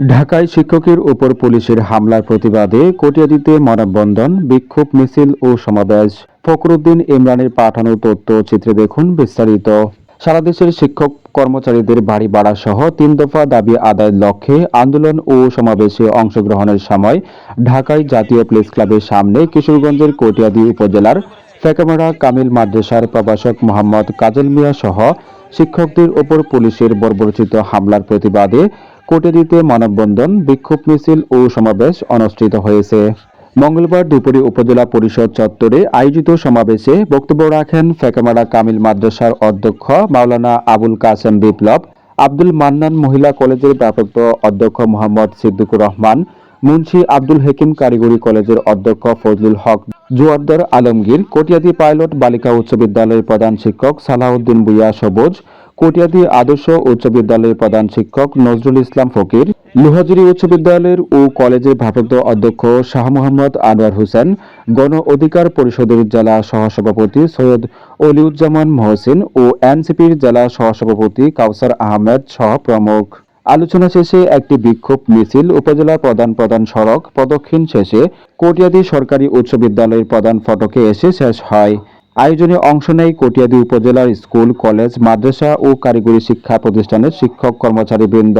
ঢাকায় শিক্ষকের উপর পুলিশের হামলার প্রতিবাদে কটিয়াদিতে মানববন্ধন বিক্ষোভ মিছিল ও সমাবেশ। ফখরুদ্দিন ইমরানের পাঠানো তথ্য চিত্রে দেখুন বিস্তারিত। সারা দেশের শিক্ষক কর্মচারীদের বাড়ি ভাড়া সহ তিন দফা দাবি আদায়ের লক্ষ্যে আন্দোলন ও সমাবেশে অংশগ্রহণের সময় ঢাকায় জাতীয় প্রেস ক্লাবের সামনে কিশোরগঞ্জের কটিয়াদি উপজেলার ফেকামারা কামিল মাদ্রাসার প্রভাষক মোহাম্মদ কাজল মিয়া সহ শিক্ষকদের ওপর পুলিশের বর্বরচিত হামলার প্রতিবাদে কোটেদিতে মানববন্ধন, বিক্ষোভ মিছিল ও সমাবেশ অনুষ্ঠিত হয়েছে। মঙ্গলবার দুপুরে উপজেলা পরিষদ চত্বরে আয়োজিত সমাবেশে বক্তব্য রাখেন ফেকামারা কামিল মাদ্রাসার অধ্যক্ষ মাওলানা আবুল কাসেম বিপ্লব, আব্দুল মান্নান মহিলা কলেজের ব্যাপক অধ্যক্ষ মোহাম্মদ সিদ্দিকুর রহমান, মুন্সি আব্দুল হেকিম কারিগরি কলেজের অধ্যক্ষ ফজলুল হক জুয়াদ্দার আলমগীর, কটিয়াদি পাইলট বালিকা উচ্চ বিদ্যালয়ের প্রধান শিক্ষক সালাউদ্দিন বুইয়া সবুজ কটিয়াদি আদর্শ উচ্চ বিদ্যালয়ের প্রধান শিক্ষক নজরুল ইসলাম ফকির, লোহাজুরি উচ্চ বিদ্যালয়ের ও কলেজের ভারপ্রাপ্ত অধ্যক্ষ শাহ মোহাম্মদ আনোয়ার হোসেন, গণ অধিকার পরিষদের জেলা সহসভাপতি সৈয়দ অলিউজ্জামান মহসিন ও এনসিপির জেলা সহসভাপতি কাউসার আহমেদ সহ প্রমুখ। আলোচনা শেষে একটি বিক্ষোভ মিছিল উপজেলা প্রধান প্রধান সড়ক প্রদক্ষিণ শেষে কটিয়াদি সরকারি উচ্চ বিদ্যালয়ের প্রধান ফটকে এসে শেষ হয়। আয়োজনে অংশ নেয় কটিয়াদি উপজেলার স্কুল কলেজ মাদ্রাসা ও কারিগরি শিক্ষা প্রতিষ্ঠানের শিক্ষক কর্মচারীবৃন্দ।